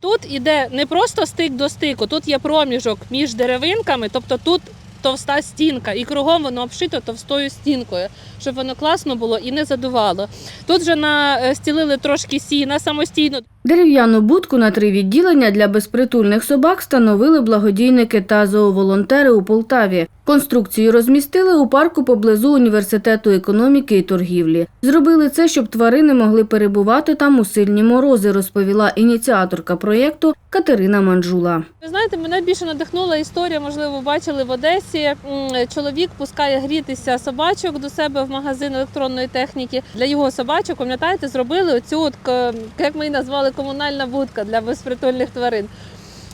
Тут іде не просто стик до стику, тут є проміжок між деревинками, тобто тут товста стінка, і кругом воно обшито товстою стінкою, щоб воно класно було і не задувало. Тут же настілили трошки сіна самостійно. Дерев'яну будку на три відділення для безпритульних собак встановили благодійники та зооволонтери у Полтаві. Конструкцію розмістили у парку поблизу університету економіки і торгівлі. Зробили це, щоб тварини могли перебувати там у сильні морози, розповіла ініціаторка проєкту Катерина Манджула. Ви знаєте, мене більше надихнула історія. Можливо, бачили в Одесі. М, Чоловік пускає грітися собачок до себе в магазин електронної техніки. Для його собачок, пам'ятаєте, зробили оцю от як ми її назвали комунальна будка для безпритульних тварин.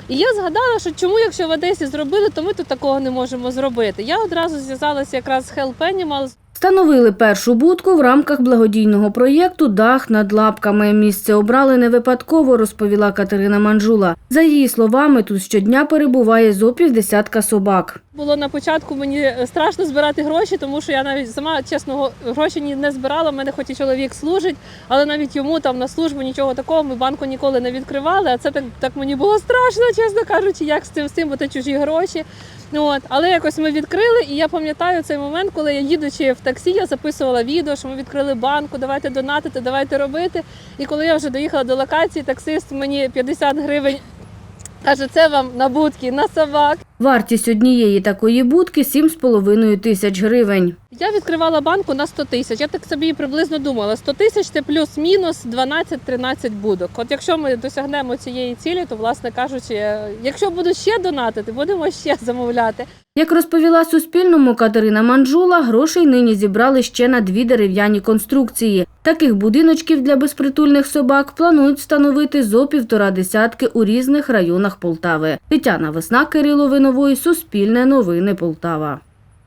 І я згадала, що чому, якщо в Одесі зробили, то ми тут такого не можемо зробити. Я одразу зв'язалася якраз з Help Animals. Встановили першу будку в рамках благодійного проєкту Дах над лапками. Місце обрали не випадково, розповіла Катерина Манджула. За її словами, тут щодня перебуває зо півдесятка собак. Було на початку мені страшно збирати гроші, тому що я навіть сама чесно гроші не збирала. У мене хоч і чоловік служить, але навіть йому там на службу нічого такого. Ми банку ніколи не відкривали. А це так, так мені було страшно, чесно кажучи, як з цим з цим, бо це чужі гроші. От, але якось ми відкрили, і я пам'ятаю цей момент, коли я їдучи в таксі, я записувала відео, що ми відкрили банку, давайте донатити, давайте робити. І коли я вже доїхала до локації, таксист мені 50 гривень каже, це вам на будки, на собак. Вартість однієї такої будки 7,5 тисяч гривень. Я відкривала банку на 100 тисяч. Я так собі приблизно думала, 100 тисяч це плюс-мінус 12-13 будок. От якщо ми досягнемо цієї цілі, то власне кажучи, якщо будуть ще донатити, будемо ще замовляти. Як розповіла Суспільному Катерина Манджула, грошей нині зібрали ще на дві дерев'яні конструкції. Таких будиночків для безпритульних собак планують встановити зо півтора десятки у різних районах Полтави. Тетяна Весна, Кирило Винової, Суспільне новини Полтава.